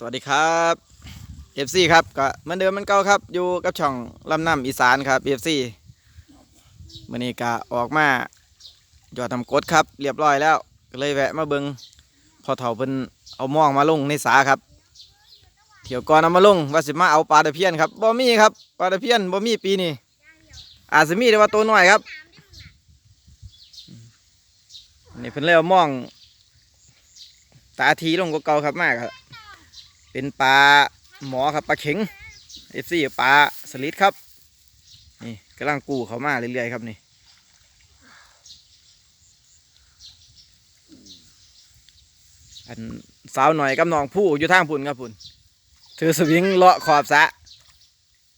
สวัสดีครับ FC ครับก็เหมือนเดิมมันเก่าครับ อยู่กับช่องลำน้ำอีสานครับ FC มื่อนี้ก็ออกมาหยอดทำกดครับ เรียบร้อยแล้วก็เลยแวะมาเบิงพอเถาเพิ่นเอาหมองมาลงในสาครับเที่ยวก่อนเอามาลงว่าสิมาเอาปลาตะเพียนครับบ่มีครับปลาตะเพียนบ่มีปีนี้อาจจะมีแต่ว่าตัวน้อยครับนี่เพิ่นเลยเอาหมอง ตาทีลงก็เก่าครับมากครับ เป็นปลาหมอครับปลาเข็งเอฟซีปลาสลิดครับ นี่กำลังกู้เขามาเรื่อยๆครับนี่อันสาวหน่อยกับน้องผู้อยู่ทางพุ่นครับพุ่นถือสวิงเลาะขอบสะ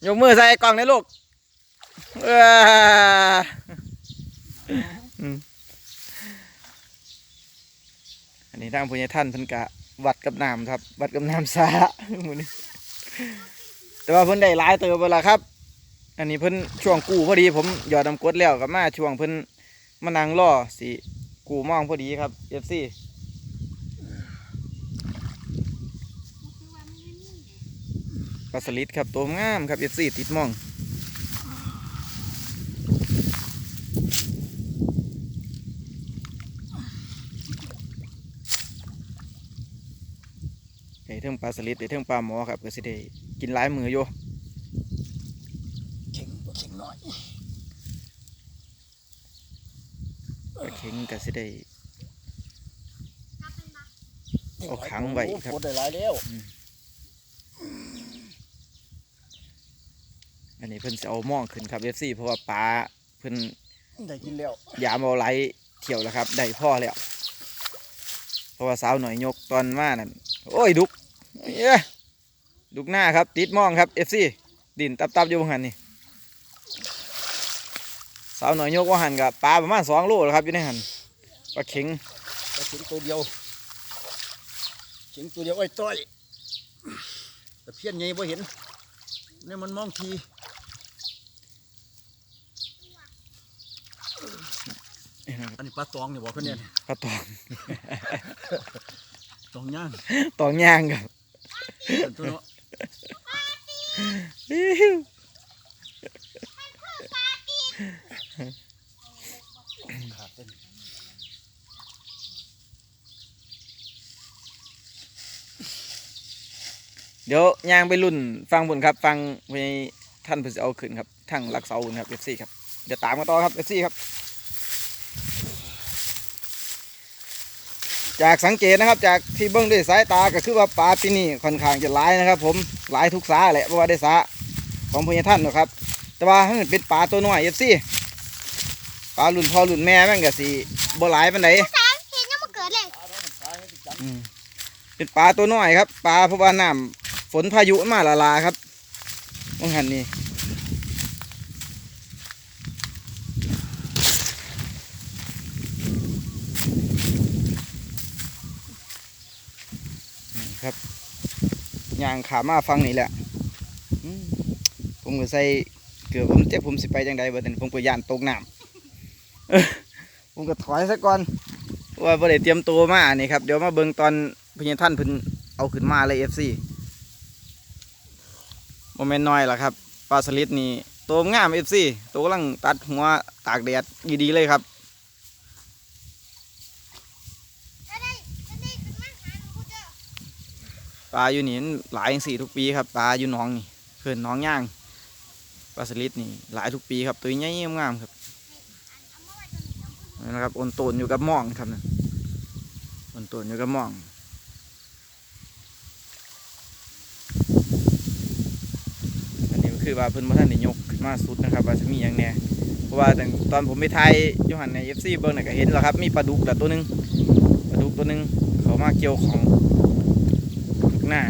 ยกมือใส่กล่องในลูกอันนี้ทางผู้ใหญ่ท่านเพิ่นกะ วัดกับน้ำครับ วัดกับน้ำสระหมื้อนี้แต่ว่าเพิ่นได้หลายเติบไปละครับ อันนี้เพิ่นช่วงกู้พอดี ผมหยอดน้ำกดแล้วกับมาช่วงเพิ่นมานั่งรอสิกู้มองพอดีครับเอฟซีปลาสลิดครับตัวงามครับเอฟซีติดมองไอ้เทิ งปลาสลิดไอ้เทิงปลาหมอครับก็สิได้กินหลายมืออยู่เข่งบ่เข่งน้อยปลาเข็งก็สิได้เอาขังไว้ครับโอ้โหได้หลายแล้วอันนี้เพิ่นสิเอาหมองขึ้นครับเอฟซีเพราะว่าปลาเพิ่นได้กินแล้วยามเอาไหลเที่ยวแล้วครับได้พ่อแล้วเพราะว่าสาวหน่อยยกตอนมานั่นโอ้ยดุก เอ้ยดุกหน้าครับ ติดหมองครับเอฟซีดินตับๆอยู่บางหันนี่สาวหน่อยยกว่าหันกับปลาประมาณสองโลแล้วครับอยู่ในหันปลาเข็งแต่เข่งตัวเดียวเข่งตัวเดียวไอ้ต้อยแต่เพี้ยนไงบ่เห็นเนี่ยมันมองทีนี่นะครับอันนี้ปลาตองเนี่ยบอกเขาเนี่ยปลาตองตองย่างตองย่างครับอัน ตัวเนาะขาดเต้นเดี๋ยวย่างไปรุ่นฟังบนครับ ฟังไปท่านเพิ่นสิเอาขึ้นครับทั้งรักเสาบุญครับเอฟซีครับเดี๋ยวตามกันต่อครับเอฟซีครับ จากสังเกตนะครับ จากที่เบิ้งด้วยสายตาก็คือว่าปลาปีนี้ค่อนข้างจะหลายนะครับ ผมหลายทุกสาแหละเพราะว่าได้สาของพญาท่านนะครับ แต่ว่าถ้าเกิดเป็นปลาตัวน้อยเอฟซีปลารุ่นพ่อรุ่นแม่แม่งก็สิบ่หลายปานใดเห็นยังมาเกิดเลยอืมเป็นปลาตัวน้อยครับปลาเพราะว่าน้ำฝนพายุมาละลาครับมองหันนี่ ครับยางขามาฟังนี่แหละผมก็ใส่เกือบผมเจ็บผมสิไปจังใดเบิดนี้ผมก็ย่านตกน้ำผมก็ถอยซะก่อนว่าบ่ได้เตรียมตัวมานี่ครับเดี๋ยวมาเบิ่งตอนพญท่านเพิ่นเอาขึ้นมาเลย FC โมเมนต์น้อยล่ะครับปลาสลิดนี่ตัวงาม FC ตัวกำลังตัดหัวตากแดดดีๆเลยครับ จะได้จะได้ขึ้นมาหาหนูเจอ ปลาอยู่นี่มันหลายสี่ทุกปีครับปลาอยู่หน้องนี่เขื่อนหน้องย่างปลาสลิดนี่หลายทุกปีครับตัวใหญ่งามครับเอามาไว้ตรงนี้เอานี่นะครับอนตนอยู่กับหม่องครับนั่อนตนอยู่กับหม่องอันนี้คือว่าเพิ่นบ่ทันได้ยกมาสุดนะครับว่าจะมีหยังแน่เพราะว่าตอนผมไปถ่ายยูหันใน FC เบิ่งน่ะก็เห็นแล้วครับมีปลาดุกแล้วตัวหนึงปลาดุกตัวหนึงเขามาเกี่ยวของ หน้า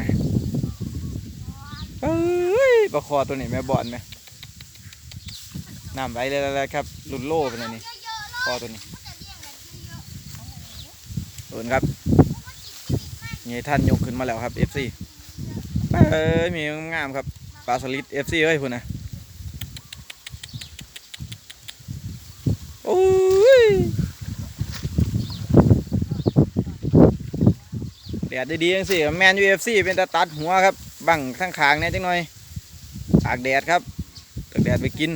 เอ้ยปลาคอตัวนี้แม่บอนไหมน้ำไหลเลยแล้วครับรุ่นโล่เป็นอันนี้เยอะๆเลยคอตัวนี้แต่เลี้ยงแบบเยอะโดนครับนี่ท่านยกขึ้นมาแล้วครับ FC เอ้ยมีงามๆครับปลาสลิด FC เอ้ยพุ่นนะโอ้ย แดดดีๆจังสิแมนยูเอฟซีเป็นตาตัดหัวครับ บังข้างขางๆเนี่ยจังหน่อยตากแดดครับตากแดดไปกิน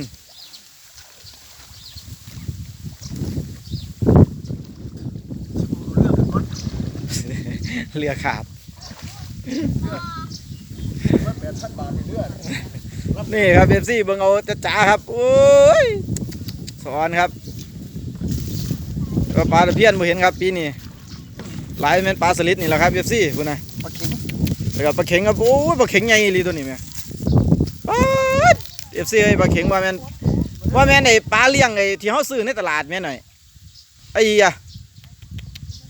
เรืองกันก่อนเรือขาดว่าแปดพันบาทในเลือดนี่ครับเอฟซีเบิ่งเอาจะจ๋าครับ โอ้ย สอนครับปลาตะเพียนบ่เห็นครับปีนี้ หลายแม่นปลาสลิดนี่แหละครับเอฟซีพุ่นนะปลาเข็งแล้วก็ปลาเข็งครับโอ้ยปลาเข็งใหญ่อีหลีตัวนี้แม่เอฟซีเอ้ยปลาเข็งว่าแม่นว่าแม่นไอ้ปลาเลี้ยงไอ้ที่เฮาซื้อในตลาดแม่นหน่อยไอ้ยะ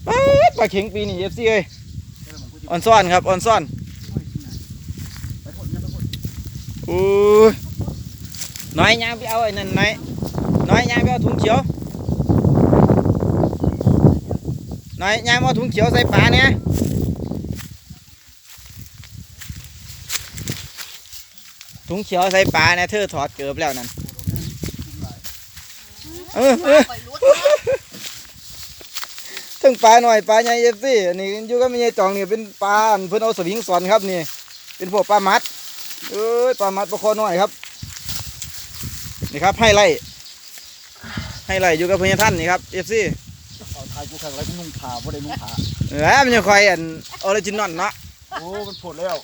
ป๊าดปลาเข็งปีนี้เอฟซีเอ้ยออนซ่อนครับออนซ่อนไปพ่นเนี่ยไปพ่นโอ้ยน้อยย่างไปเอาไอ้นั่นน้อยน้อยย่างไปเอาถุงเขียว น้อยยางมาเอถุงเขียวใส่ปลาเนี่ยถุงเขียวใส่ปลาเนี่ยเธอถอดเกือบแล้วนั่นเออเออถทั้งปลาหน่อยปลาใหญ่เอฟซีอันนี้อยู่ก็ไม่ใหญ่จองนี่เป็นปลาเพิ่นเอาสวิงสอนครับนี่ เป็นพวกปลามัดเอ้ยปลามัดปลาคอหน้อยครับ นี่ครับให้ไล่ให้ไล่อยู่กับเพญาท่านนี่ครับเอฟซี เอาทายกูขังอะไรกูนุ่งผ้าบ่ได้นุ่งผ้าเออมันยังคอยอันออริจินอลเนาะโอ้มันผดแล้ว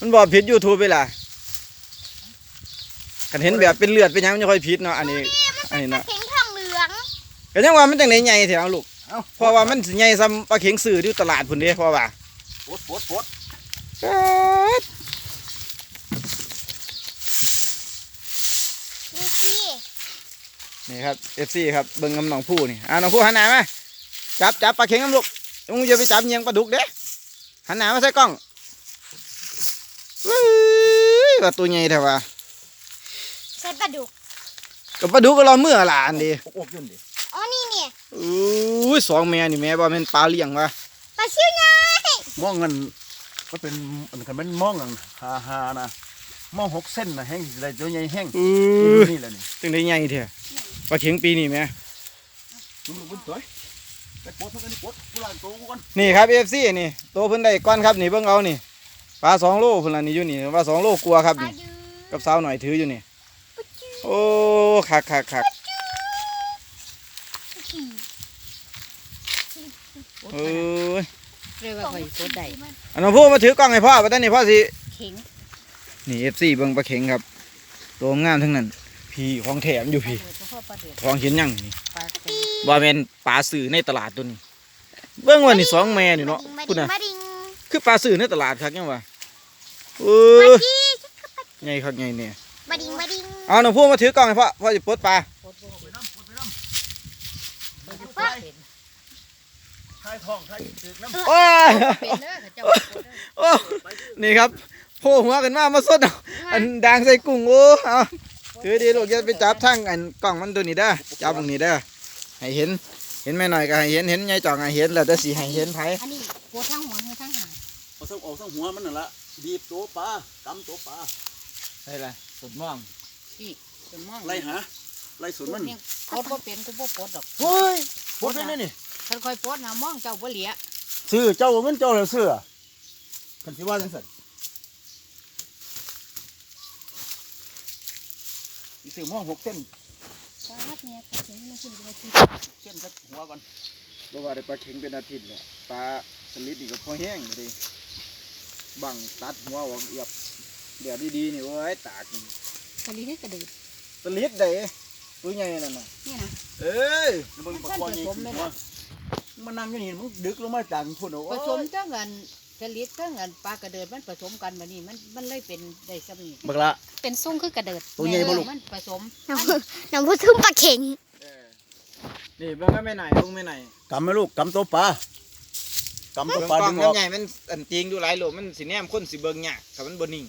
มันบอกผิดยูทูบไปล่ะกันเห็นแบบเป็นเลือดเป็นหยังมันยังคอยผิดเนาะอันนี้ อันนี้ปลาเนาะเข็งทองเหลืองก็ยังว่ามันจังไหนใหญ่แถวลูกเอ้าเพราะว่ามันสิใหญ่ซ้ำปลาเข็งสื่อที่ตลาดพุ่นเด้เพราะว่าปดปดปดดูสิ นี่ครับเอฟซีครับเบิ่งกำน้องผู้นี่อ่าน้องผู้หันหน้ามาจับจับปลาเข็งน้ำลูกมึงอย่าไปจับเยียงปลาดุกเด้หันหน้ามาใส่กล้องเว้ยว่าตัวใหญ่แท้ว่าใส่ปลาดุกกับปลาดุกก็รอเมื่อล่ะอันดีอกยุ่นดิอ๋อนี่เนี่ยอุ้ยสองแม่นี่แม่ว่าเป็นปลาเลี้ยงวะปลาซิวใหญ่มองเงินมันเป็นอันกันมันมองอันหาหานะมองหกเส้นนะแห้งอะไรตัวใหญ่แห้งอุ้นี่ยนี่แหละนี่จังได้ใหญ่เถอะ ปลาเข็งปีนี่แม่มึงมึงสวยไปปดเท่ากันนี่ปดกูล้างตัวกูก่อนนี่ครับเอฟซีนี่ตัวเพิ่นได้ก้อนครับนี่เบิ่งเอานี่ปลาสองโลเพิ่นละนี่อยู่นี่ปลาสองโลกลัวครับปลานี่ยืนกับสาวหน่อยถืออยู่นี่โอ้คักคักคักขี่เอ้ยเรียกว่าไฟโคตรใดอันน้องพูมาถือกล้องให้พ่อมาตอนนี้พ่อสิเข็งนี่เอฟซีเบิ่งปลาเข็งครับตัวงามทั้งนั้น พี่ของแถมอยู่พี่ปลาเดือดพ่อปลาเดือดทองเห็นยังนี่ปลาเข็งว่าแม่นปลาสื่อในตลาดตัวนี้ เบิ่งว่านี่สองแม่นี่เนาะมาพุ่นดิงน่ะมาดิงคือปลาสื่อในตลาดครับยังวะเอมาอดิใหญ่ครับใหญ่เนี่ยมาดิงมาดิงเอาน้องพูมาถือกล้องให้พ่อพ่อจะปลดปลาโคตรบ่ไปน้ำปดไปน้มันจะปลาเข็งำทายทองทายตึกน้ำโอ้ยเป็นเด้อเขาเจ้าว่าโคตรเด้อโอ้นี่ครับโผล่หัวกันมามาสดเอาอันดังใส่กุ้งโอ้เอา ถือดีลูกจะไปจับทั้งอันกล้องมันตัวนี้เด้อจับตรงนี้เด้อให้เห็น เห็นแม่หน่อยก็ให้เห็นเห็นยายจ่องให้เห็นแล้วแต่สีให้เห็นไผอันนี้โคตรทั้งหัวคือทั้งหางเอาทั้งออกทั้งหัวมันนั่นละบีบตัวปลากำตัวปลาใช่ละสุดม่วงพี่จะมองไล่หาไล่สวนมันเนี่ยโคตรบ่เป็นกูบ่ปลดดอกเฮ้ยปดได้ไหมนี่ค่อยๆปลดนะมองเจ้าบ่เหลียซื้อเจ้าเอาเงินเจ้าเหรอซื้อคันที่ว่าจังสัน อีซื้อหม้อหกเส้นปลาเนี่ยปลาเข็งมันขึ้นไปที่เส้นสักหัวก่อนบ่ว่าได้ปลาเข็งเป็นอาทิตย์เลยปลาสลิดนี่ก็พอแห้งเลยบังตัดหัวออกเอียบเดี๋ยวดีๆนี่โอ้ยตากนี่กะลีนี่กระเดือดสลิดได้ตัวใหญ่นั่นน่ะนี่นะเอ้ยแล้วมึงประกอบยังไงหัวมันนั่งอยู่นี่มึงดึกลงมาจากพุ่นเอาผสมทั้งกัน กะลิดทั้งกันปลากระเดิดมันผสมกันมานี่มันมันเลยเป็นได้ซ้ำนี่บักละ เป็นซุ้งคือกระเดิดตัวใหญ่บ่ลูก มันผสมน้ำพุน้ำพุทุ่มปลาเข็งนี่เบิ่งให้แม่ไหนลุงแม่ไหนกำไหมลูกกำตัวปลากำตัวปลาเบิ่ดึงงกอล้อองกใหญ่มันอันจริงดูหลายโลมันสิแนมคนสิเบิ่งยากถ้ามันบ่นิ่ง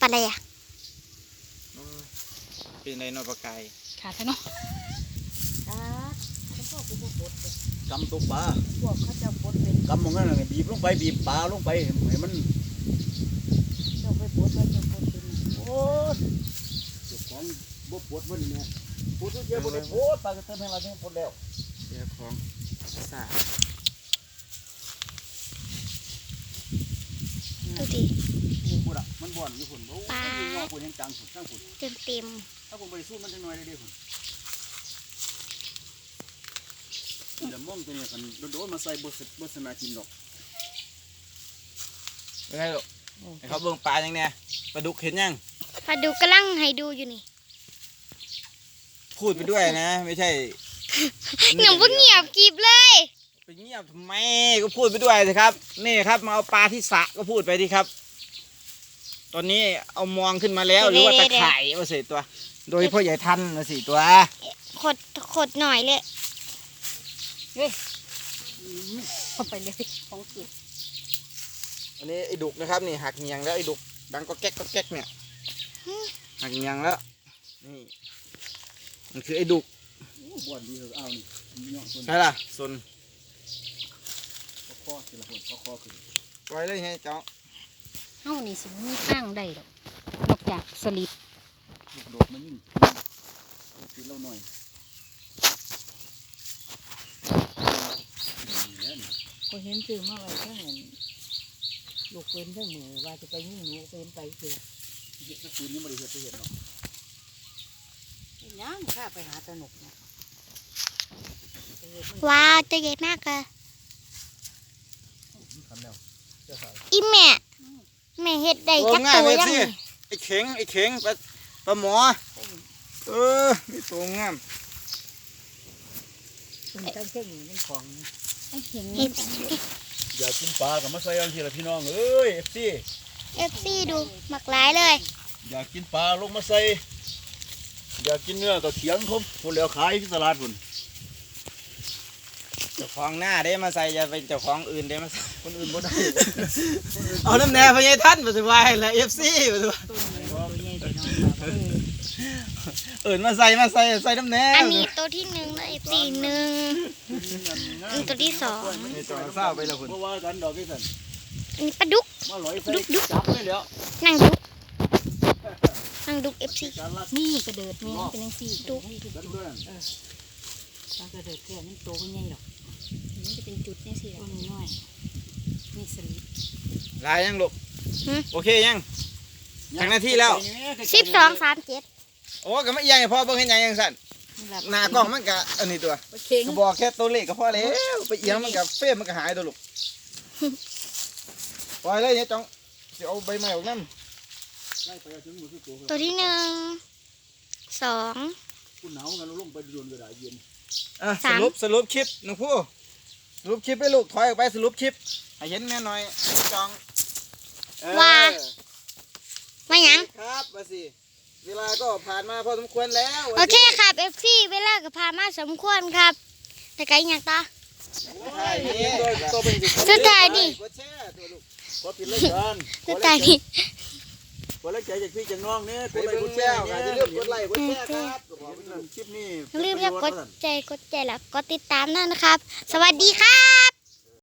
ปลาอะไรอะเป็นไรเนาะปลากายขาดซะเนาะำตัวปลาพวกเขาจะปนกำมองนั่นน่ะบีบลงไปบีบปลาลงไปให้มันเจ้าไปปลดเขาจะปลดเป็นโอ้ยเจ้าของบ่ปลดมันนี่เนี่ยปลดทุกเจ้าบ่ได้ปลดปลากระเทินให้เราเนี่ยปลดแล้วเจ้าของสาดูดิปูปูละมันบ่อนอยู่ฝุ่นโอ้ยมันมีงอฝุ่นยังจังฝุ่นข้างฝุ่นเต็มเต็มถ้าฝุ่นไปสู้มันจะหน่อยได้ดิฝุ่น ดี๋ยวมองตัวเนี้กันโดนๆมาใส่บ่สบ่สนากินดอกเป็นไงลูกให้เขาเบิ่งปลายังเนี่ยปลาดุกเห็นยังๆพาดูกำลังให้ดูอยู่นี่พูดไปด้วยนะ ไม่ใช่หนูเพิ่งเงียบกรีบเลยไปเงียบทำไมก็พูดไปด้วยสิครับ นี่ครับมาเอาปลาที่สระก็พูดไปดิครับ ตอนนี้เอามองขึ้นมาแล้วหรือว่าตะข่ายมาสิตัว โดยพ่อใหญ่ทันมาสิตัว ขดขดหน่อยเลย เข้าไปเลยของกินอันนี้ไอ้ดุกนะครับนี่หักเงียงแล้วไอ้ดุกดังก็แก๊กก็แก๊กเนี่ยหักเงียงแล้วนี่มันคือไอ้ดุกโอ้บ่อนดีเถอะเอานี่มีเนาะส่วนใช่ล่ะสนคอๆทีละคนคอๆขึ้นปล่อยเลยไงเจ้าเฮานี่สิบ่มีข้างได้ดอกนอกจากสลิดลูกโดดมายิ่งกินเราหน่อย นี่แหละนี่ก็เห็นซื้อมาไว้ทั้งนั้นลูกเว้นทั้งมือว่าจะไปยิงหนูเว้นไปเถื่อเฮ็ดสักคืนนี้บ่ได้เฮ็ดไปเฮ็ดเนาะยังข้าไปหาสนุกนะไปเฮ็ดมันว้าวตัวใหญ่มากเลยมันคันแล้วเจ้าสาวอีแม่แม่เฮ็ดได้โอ้จักง่ายตัวเลยยังสินี่ไอ้เข็งไอ้เข็งปลาปลาหมอเออมีตัวงามเป็นทั้งเครื่องมือนั่นของไอ้ เห็นเอฟอยากกินปลากับมาใส่อังทีละพี่น้องเอ้ย FC เอฟซีดูหมักหลายเลย อยากกินปลาลงมาใส่อยากกินเนื้อก็เขียงผมพุ่นแล้วขายที่ตลาดพุ่นเจ้าของหน้าได้มาใส่อย่าเป็นเจ้าของอื่นได้มาใส่คนอื่นบ่ได้เอาน้ำแหน่พญายท่านมาสิวายละเอฟซีมาสิวาย ตัวใหญ่ตัวใหญ่ตัวน้องแบบเออเอื่นมาใส่มาใส่ใส่น้ำแหน่อันนี้ตัวที่หนึ่งแล้วเอฟซีหนึ่งอันตัวที่สองนี่ตัวเศร้าไปและคุณเพราะว่ากันดอกที่สันอันนี้ปลาดุกมาลอยใส่จับเลยแล้วนั่งดุกนั่งดุกเอฟซีการลักนี่กระเดิดนี่เป็นจังซี่ดุนี่คือกันด้วยปลากระเดิดแค่นั้นโตก็ใหญ่ดอกนี่จะเป็นจุดนี่สิตัวน้อยๆนี่สลิดลายยังลูกโอเคยังทั้งหน้าที่แล้วสิบสองสามเจ็ด โอ้ก็ไม่ยังให้พ่อเบิ่งเห็นยังยังสั่นนี่ล่ะหน้ากล้องมันก็อันนี้ตัวปลาเค็งก็บอกแค่ตัวเลขก็พอแล้วไปเอียงมันก็เฟรมมันก็หายตัวลูกปล่อยเลยเนี่ยจ้องจะเอาใบไม้ออกน้ไล่ไปเอาถึงมือคือตัวตัวที่หนึ่งสองคุณหนาวกันลงไปโดนกระดาษเย็นำอะสสามรุปสรุปคลิปน้องผู้สรุปคลิปไปลูกถอยออกไปสรุปคลิปให้เห็นแม่หน่อยจ้องเออมาหยังครับมาสิ เวลาก็ผ่านมาพอสมควรแล้วโอเคครับเอฟซีเวลากับพามาสมควรครับ แต่ไกลอย่างต่อใช่นี่ตัวเป็นสิสุดท้ายดิกดแชร์ตัวลูกขอปิดรายการขสุอดแรท้ายงใจนี่ขอแรงใจจากพี่จากน้องเนี่ยไปกดไลเบิ่ค์กงดแชแล้วร์ก็เนี่ยจะเลือกกดไลค์กดแชร์ครับคลิปนี้อย่าลืมอย่ากดใจกดใจแล้วกดติดตามด้วยนะครับ สวัสดีครับ